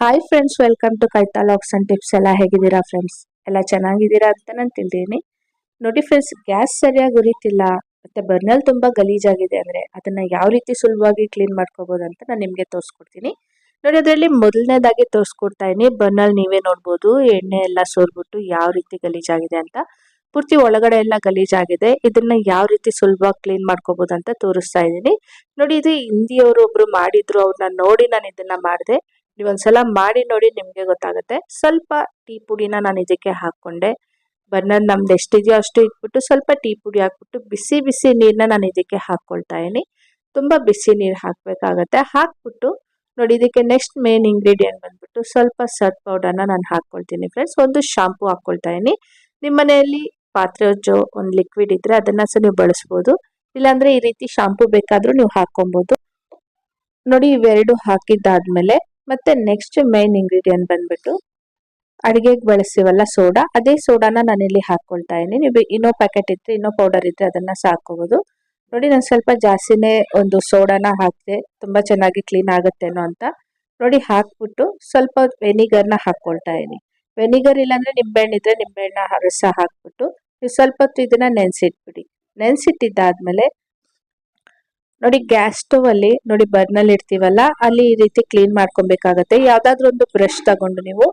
Hi friends welcome to ಕೈತಾ ಲಾಕ್ಸ್ and tips ಎಲ್ಲ ಹೇಗಿದ್ದೀರಾ ಫ್ರೆಂಡ್ಸ್ ಎಲ್ಲ ಚೆನ್ನಾಗಿದ್ದೀರಾ ಅಂತ ನಾನು ತಿಳಿದೀನಿ. ನೋಡಿ ಫ್ರೆಂಡ್ಸ್ ಗ್ಯಾಸ್ ಸರಿಯಾಗಿ ಉರಿತಿಲ್ಲ, ಮತ್ತೆ ಬರ್ನಲ್ ತುಂಬಾ ಗಲೀಜಾಗಿದೆ ಅಂದರೆ ಅದನ್ನ ಯಾವ ರೀತಿ ಸುಲಭವಾಗಿ ಕ್ಲೀನ್ ಮಾಡ್ಕೋಬೋದು ಅಂತ ನಾನು ನಿಮಗೆ ತೋರಿಸ್ಕೊಡ್ತೀನಿ. ನೋಡಿ ಅದರಲ್ಲಿ ಮೊದಲನೇದಾಗಿ ತೋರಿಸ್ಕೊಡ್ತಾ ಇದ್ದೀನಿ ಬರ್ನಲ್ ನೀವೇ ನೋಡ್ಬೋದು, ಎಣ್ಣೆ ಎಲ್ಲ ಸೋರ್ಬಿಟ್ಟು ಯಾವ ರೀತಿ ಗಲೀಜಾಗಿದೆ ಅಂತ. ಪೂರ್ತಿ ಒಳಗಡೆ ಎಲ್ಲ ಗಲೀಜಾಗಿದೆ, ಇದನ್ನ ಯಾವ ರೀತಿ ಸುಲಭವಾಗಿ ಕ್ಲೀನ್ ಮಾಡ್ಕೋಬಹುದು ಅಂತ ತೋರಿಸ್ತಾ ಇದ್ದೀನಿ. ನೋಡಿ ಇದು ಹಿಂದಿಯವರು ಒಬ್ರು ಮಾಡಿದ್ರು ಅವ್ರನ್ನ ನೋಡಿ ನಾನು ಇದನ್ನ ಮಾಡಿದೆ. ನೀವೊಂದ್ಸಲ ಮಾಡಿ ನೋಡಿ ನಿಮಗೆ ಗೊತ್ತಾಗುತ್ತೆ. ಸ್ವಲ್ಪ ಟೀ ಪುಡಿನ ನಾನು ಇದಕ್ಕೆ ಹಾಕ್ಕೊಂಡೆ. ಬರ್ನರ್ ನಮ್ದು ಎಷ್ಟಿದೆಯೋ ಅಷ್ಟು ಇಟ್ಬಿಟ್ಟು ಸ್ವಲ್ಪ ಟೀ ಪುಡಿ ಹಾಕ್ಬಿಟ್ಟು ಬಿಸಿ ಬಿಸಿ ನೀರನ್ನ ನಾನು ಇದಕ್ಕೆ ಹಾಕ್ಕೊಳ್ತಾ ಇದೀನಿ ತುಂಬ ಬಿಸಿ ನೀರು ಹಾಕಬೇಕಾಗತ್ತೆ. ಹಾಕ್ಬಿಟ್ಟು ನೋಡಿ ಇದಕ್ಕೆ ನೆಕ್ಸ್ಟ್ ಮೇನ್ ಇಂಗ್ರೀಡಿಯೆಂಟ್ ಬಂದ್ಬಿಟ್ಟು ಸ್ವಲ್ಪ ಸರ್ಫ್ ಪೌಡರ್ನ ನಾನು ಹಾಕ್ಕೊಳ್ತೀನಿ ಫ್ರೆಂಡ್ಸ್. ಒಂದು ಶಾಂಪು ಹಾಕ್ಕೊಳ್ತಾ ಇದೀನಿ ನಿಮ್ಮ ಮನೆಯಲ್ಲಿ ಪಾತ್ರೆ ಜೋ ಒಂದು ಲಿಕ್ವಿಡ್ ಇದ್ರೆ ಅದನ್ನ ಸಹ ನೀವು ಬಳಸ್ಬೋದು. ಇಲ್ಲಾಂದರೆ ಈ ರೀತಿ ಶಾಂಪು ಬೇಕಾದರೂ ನೀವು ಹಾಕ್ಕೊಬೋದು ನೋಡಿ ಇವೆರಡು ಹಾಕಿದ್ದಾದ್ಮೇಲೆ ಮತ್ತೆ ನೆಕ್ಸ್ಟ್ ಮೇನ್ ಇಂಗ್ರೀಡಿಯೆಂಟ್ ಬಂದ್ಬಿಟ್ಟು ಅಡಿಗೆಗೆ ಬಳಸ್ತೀವಲ್ಲ ಸೋಡಾ. ಅದೇ ಸೋಡಾನ ನಾನಿಲ್ಲಿ ಹಾಕೊಳ್ತಾ ಇದ್ದೀನಿ. ನೀವು ಇನ್ನೋ ಪ್ಯಾಕೆಟ್ ಇದ್ರೆ, ಇನ್ನೋ ಪೌಡರ್ ಇದ್ರೆ ಅದನ್ನ ಸಾಕೋಬಹುದು ನೋಡಿ, ನಾನು ಸ್ವಲ್ಪ ಜಾಸ್ತಿನೇ ಒಂದು ಸೋಡಾನ ಹಾಕಿದೆ ತುಂಬಾ ಚೆನ್ನಾಗಿ ಕ್ಲೀನ್ ಆಗುತ್ತೇನೋ ಅಂತ. ನೋಡಿ, ಹಾಕ್ಬಿಟ್ಟು ಸ್ವಲ್ಪ ವೆನಿಗರ್ನ ಹಾಕೊಳ್ತಾ ಇದ್ದೀನಿ. ವೆನಿಗರ್ ಇಲ್ಲಾಂದ್ರೆ ನಿಂಬೆಹಣ್ಣು ಇದ್ರೆ ನಿಂಬೆಹಣ್ಣ ರಸ ಹಾಕ್ಬಿಟ್ಟು, ನೀವು ಸ್ವಲ್ಪ ಹೊತ್ತು ಇದನ್ನ ನೆನೆಸಿಟ್ಬಿಡಿ. ನೆನೆಸಿಟ್ಟಿದ್ದಾದ್ಮೇಲೆ ನೋಡಿ ಗ್ಯಾಸ್ ಸ್ಟವ್ ಅಲ್ಲಿ ನೋಡಿ ಬರ್ನಲ್ಲಿ ಇರ್ತೀವಲ್ಲ ಅಲ್ಲಿ ಈ ರೀತಿ ಕ್ಲೀನ್ ಮಾಡ್ಕೊಬೇಕಾಗತ್ತೆ. ಯಾವ್ದಾದ್ರು ಒಂದು ಬ್ರಷ್ ತಗೊಂಡು ನೀವು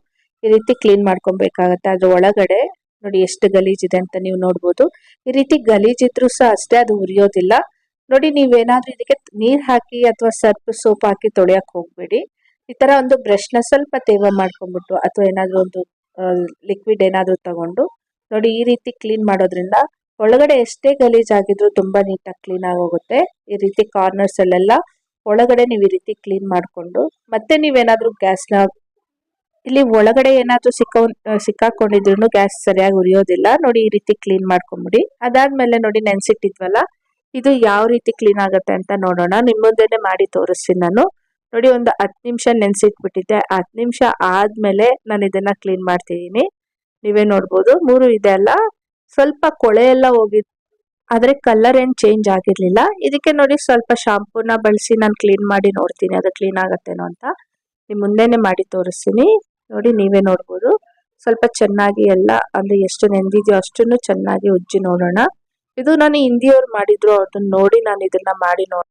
ಈ ರೀತಿ ಕ್ಲೀನ್ ಮಾಡ್ಕೊಬೇಕಾಗತ್ತೆ. ಅದ್ರ ಒಳಗಡೆ ನೋಡಿ ಎಷ್ಟು ಗಲೀಜಿದೆ ಅಂತ ನೀವು ನೋಡ್ಬೋದು. ಈ ರೀತಿ ಗಲೀಜಿದ್ರು ಸಹ ಅಷ್ಟೇ, ಅದು ಉರಿಯೋದಿಲ್ಲ. ನೋಡಿ ನೀವೇನಾದ್ರೂ ಇದಕ್ಕೆ ನೀರ್ ಹಾಕಿ ಅಥವಾ ಸರ್ಪ್ ಸೋಪ್ ಹಾಕಿ ತೊಳೆಯಕ್ ಹೋಗ್ಬೇಡಿ. ಈ ತರ ಒಂದು ಬ್ರಷ್ನ ಸ್ವಲ್ಪ ತೇವ ಮಾಡ್ಕೊಂಡ್ಬಿಟ್ಟು ಅಥವಾ ಏನಾದ್ರು ಒಂದು ಲಿಕ್ವಿಡ್ ಏನಾದ್ರು ತಗೊಂಡು ನೋಡಿ ಈ ರೀತಿ ಕ್ಲೀನ್ ಮಾಡೋದ್ರಿಂದ ಒಳಗಡೆ ಎಷ್ಟೇ ಗಲೀಜಾಗಿದ್ರು ತುಂಬಾ ನೀಟಾಗಿ ಕ್ಲೀನ್ ಆಗೋಗುತ್ತೆ ಈ ರೀತಿ ಕಾರ್ನರ್ಸ್ ಅಲ್ಲೆಲ್ಲ ಒಳಗಡೆ ನೀವು ಈ ರೀತಿ ಕ್ಲೀನ್ ಮಾಡಿಕೊಂಡು, ಮತ್ತೆ ನೀವೇನಾದರೂ ಗ್ಯಾಸ್ನ ಇಲ್ಲಿ ಒಳಗಡೆ ಏನಾದರೂ ಸಿಕ್ಕ ಸಿಕ್ಕಾಕೊಂಡಿದ್ರು ಗ್ಯಾಸ್ ಸರಿಯಾಗಿ ಉರಿಯೋದಿಲ್ಲ. ನೋಡಿ ಈ ರೀತಿ ಕ್ಲೀನ್ ಮಾಡ್ಕೊಂಬಿಡಿ. ಅದಾದ್ಮೇಲೆ ನೋಡಿ ನೆನ್ಸಿಟ್ಟಿದ್ವಲ್ಲ, ಇದು ಯಾವ ರೀತಿ ಕ್ಲೀನ್ ಆಗುತ್ತೆ ಅಂತ ನೋಡೋಣ. ನಿಮ್ಮ ಮಾಡಿ ತೋರಿಸ್ತೀನಿ ನಾನು. ನೋಡಿ ಒಂದು ಹತ್ತು ನಿಮಿಷ ನೆನೆಸಿಟ್ಬಿಟ್ಟಿದ್ದೆ. ಹತ್ತು ನಿಮಿಷ ಆದ್ಮೇಲೆ ನಾನು ಇದನ್ನ ಕ್ಲೀನ್ ಮಾಡ್ತಿದ್ದೀನಿ. ನೀವೇ ನೋಡ್ಬೋದು. ಮೂರು ಇದೆ ಅಲ್ಲ. ಸ್ವಲ್ಪ ಕೊಳೆ ಎಲ್ಲ ಹೋಗಿತ್ತು ಆದ್ರೆ ಕಲರ್ ಏನು ಚೇಂಜ್ ಆಗಿರಲಿಲ್ಲ. ಇದಕ್ಕೆ ನೋಡಿ ಸ್ವಲ್ಪ ಶಾಂಪೂನ ಬಳಸಿ ನಾನು ಕ್ಲೀನ್ ಮಾಡಿ ನೋಡ್ತೀನಿ, ಅದು ಕ್ಲೀನ್ ಆಗತ್ತೇನೋ ಅಂತ. ನಿಮ್ ಮುಂದೆನೆ ಮಾಡಿ ತೋರಿಸ್ತೀನಿ. ನೋಡಿ ನೀವೇ ನೋಡ್ಬೋದು. ಸ್ವಲ್ಪ ಚೆನ್ನಾಗಿ ಎಲ್ಲ, ಅಂದ್ರೆ ಎಷ್ಟು ನೆಂದಿದ್ಯೋ ಅಷ್ಟನ್ನು ಚೆನ್ನಾಗಿ ಉಜ್ಜಿ ನೋಡೋಣ. ಇದು ನಾನು ಹಿಂದಿಯವ್ರು ಮಾಡಿದ್ರು ಅದನ್ನ ನೋಡಿ ನಾನು ಇದನ್ನ ಮಾಡಿ ನೋಡಿ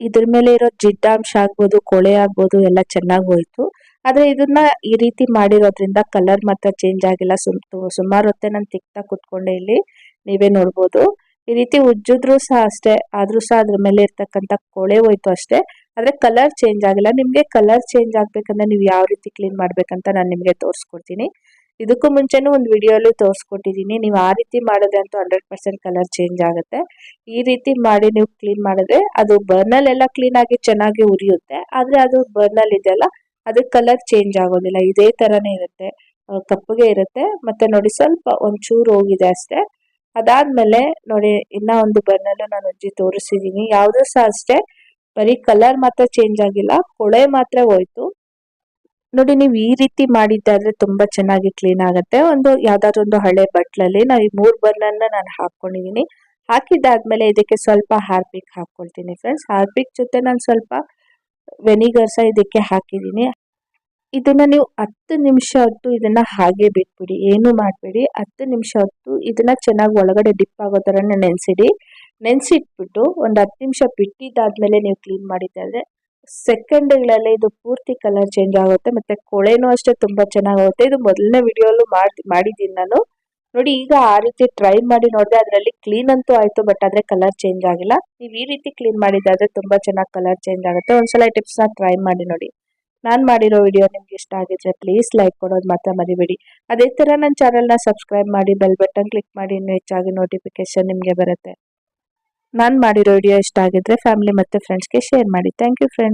ಇದ್ರ ಮೇಲೆ ಇರೋ ಜಿಡ್ಡಾಂಶ ಆಗ್ಬೋದು, ಕೊಳೆ ಆಗ್ಬೋದು, ಎಲ್ಲ ಚೆನ್ನಾಗಿ ಹೋಯ್ತು. ಆದ್ರೆ ಇದನ್ನ ಈ ರೀತಿ ಮಾಡಿರೋದ್ರಿಂದ ಕಲರ್ ಮಾತ್ರ ಚೇಂಜ್ ಆಗಿಲ್ಲ. ಸುಮ್ ಸುಮಾರು ಹೊತ್ತೆ ನಾನು ತಿಕ್ತಾ ಕುತ್ಕೊಂಡೆ ಇಲ್ಲಿ. ನೀವೇ ನೋಡ್ಬೋದು. ಈ ರೀತಿ ಉಜ್ಜಿದ್ರು ಸಹ ಅಷ್ಟೇ, ಆದ್ರೂ ಸಹ ಅದ್ರ ಮೇಲೆ ಇರ್ತಕ್ಕಂಥ ಕೊಳೆ ಹೋಯ್ತು ಅಷ್ಟೇ. ಆದ್ರೆ ಕಲರ್ ಚೇಂಜ್ ಆಗಿಲ್ಲ. ನಿಮಗೆ ಕಲರ್ ಚೇಂಜ್ ಆಗಬೇಕಂದ್ರೆ ನೀವು ಯಾವ ರೀತಿ ಕ್ಲೀನ್ ಮಾಡಬೇಕಂತ ನಾನು ನಿಮಗೆ ತೋರಿಸ್ಕೊಡ್ತೀನಿ. ಇದಕ್ಕೂ ಮುಂಚೆನೂ ಒಂದು ವಿಡಿಯೋಲ್ಲೂ ತೋರಿಸ್ಕೊಟ್ಟಿದ್ದೀನಿ. ನೀವು ಆ ರೀತಿ ಮಾಡಿದ್ರೆ ಅಂತೂ ಹಂಡ್ರೆಡ್ ಪರ್ಸೆಂಟ್ ಕಲರ್ ಚೇಂಜ್ ಆಗುತ್ತೆ. ಈ ರೀತಿ ಮಾಡಿ ನೀವು ಕ್ಲೀನ್ ಮಾಡಿದ್ರೆ ಅದು ಬರ್ನಲ್ ಕ್ಲೀನಾಗಿ ಚೆನ್ನಾಗಿ ಉರಿಯುತ್ತೆ. ಆದ್ರೆ ಅದು ಬರ್ನಲ್ ಇದೆಯಲ್ಲ ಅದಕ್ಕೆ ಕಲರ್ ಚೇಂಜ್ ಆಗೋದಿಲ್ಲ. ಇದೇ ಥರನೇ ಇರುತ್ತೆ. ಕಪ್ಪಗೆ ಇರುತ್ತೆ. ಮತ್ತೆ ನೋಡಿ ಸ್ವಲ್ಪ ಒಂಚೂರು ಹೋಗಿದೆ ಅಷ್ಟೇ. ಅದಾದ್ಮೇಲೆ ನೋಡಿ, ಇನ್ನೂ ಒಂದು ಬರ್ನಲ್ಲೂ ನಾನು ಉಜ್ಜಿ ತೋರಿಸಿದ್ದೀನಿ ಯಾವ್ದು ಸಹ ಅಷ್ಟೇ. ಬರೀ ಕಲರ್ ಮಾತ್ರ ಚೇಂಜ್ ಆಗಿಲ್ಲ. ಕೊಳೆ ಮಾತ್ರ ಹೋಯ್ತು. ನೋಡಿ, ನೀವು ಈ ರೀತಿ ಮಾಡಿದ್ದಾದ್ರೆ ತುಂಬಾ ಚೆನ್ನಾಗಿ ಕ್ಲೀನ್ ಆಗುತ್ತೆ. ಒಂದು ಯಾವ್ದಾದ್ರು ಒಂದು ಹಳೆ ಬಟ್ಲಲ್ಲಿ ನಾವು ಈ ಮೂರು ಬರ್ನಲ್ನ ನಾನು ಹಾಕೊಂಡಿದೀನಿ ಹಾಕಿದ್ದಾದ್ಮೇಲೆ ಇದಕ್ಕೆ ಸ್ವಲ್ಪ ಹಾರ್ಪಿಕ್ ಹಾಕೊಳ್ತೀನಿ ಫ್ರೆಂಡ್ಸ್ ಹಾರ್ಪಿಕ್ ಜೊತೆ ನಾನು ಸ್ವಲ್ಪ ವೆನಿಗರ್ ಸಹ ಇದಕ್ಕೆ ಹಾಕಿದ್ದೀನಿ. ಇದನ್ನ ನೀವು ಹತ್ತು ನಿಮಿಷ ಹೊತ್ತು ಇದನ್ನ ಹಾಗೆ ಬಿಟ್ಬಿಡಿ, ಏನು ಮಾಡಬೇಡಿ. ಹತ್ತು ನಿಮಿಷ ಹೊತ್ತು ಇದನ್ನ ಚೆನ್ನಾಗಿ ಒಳಗಡೆ ಡಿಪ್ ಆಗೋ ಥರ ನೆನೆಸಿಡಿ. ನೆನೆಸಿಟ್ಬಿಟ್ಟು ಒಂದು ಹತ್ತು ನಿಮಿಷ ಬಿಟ್ಟಿದ್ದಾದ್ಮೇಲೆ ನೀವು ಕ್ಲೀನ್ ಮಾಡಿದ್ದಾದರೆ ಸೆಕೆಂಡ್ಗಳಲ್ಲೇ ಇದು ಪೂರ್ತಿ ಕಲರ್ ಚೇಂಜ್ ಆಗುತ್ತೆ. ಮತ್ತು ಕೊಳೆನೂ ಅಷ್ಟೇ ತುಂಬ ಚೆನ್ನಾಗಿ ಆಗುತ್ತೆ. ಇದು ಮೊದಲನೇ ವಿಡಿಯೋಲ್ಲೂ ಮಾಡಿ ಮಾಡಿದ್ದೀನಿ ನಾನು. ನೋಡಿ, ಈಗ ಆ ರೀತಿ ಟ್ರೈ ಮಾಡಿ ನೋಡಿದೆ ಅದರಲ್ಲಿ ಕ್ಲೀನ್ ಅಂತೂ ಆಯ್ತು ಬಟ್ ಆದರೆ ಕಲರ್ ಚೇಂಜ್ ಆಗಿಲ್ಲ. ನೀವು ಈ ರೀತಿ ಕ್ಲೀನ್ ಮಾಡಿದ್ದಾದರೆ ತುಂಬಾ ಚೆನ್ನಾಗಿ ಕಲರ್ ಚೇಂಜ್ ಆಗುತ್ತೆ. ಒಂದ್ಸಲ ಟಿಪ್ಸ್ನ ಟ್ರೈ ಮಾಡಿ ನೋಡಿ. ನಾನು ಮಾಡಿರೋ ವಿಡಿಯೋ ನಿಮ್ಗೆ ಇಷ್ಟ ಆಗಿದ್ರೆ ಪ್ಲೀಸ್ ಲೈಕ್ ಕೊಡೋದು ಮಾತ್ರ ಮರಿಬೇಡಿ. ಅದೇ ಥರ ನನ್ನ ಚಾನಲ್ನ ಸಬ್ಸ್ಕ್ರೈಬ್ ಮಾಡಿ ಬೆಲ್ ಬಟನ್ ಕ್ಲಿಕ್ ಮಾಡಿ, ಇನ್ನೂ ಹೆಚ್ಚಾಗಿ ನೋಟಿಫಿಕೇಶನ್ ನಿಮಗೆ ಬರುತ್ತೆ. ನಾನು ಮಾಡಿರೋ ವಿಡಿಯೋ ಇಷ್ಟ ಆಗಿದ್ರೆ ಫ್ಯಾಮಿಲಿ ಮತ್ತು ಫ್ರೆಂಡ್ಸ್ಗೆ ಶೇರ್ ಮಾಡಿ. Thank you friends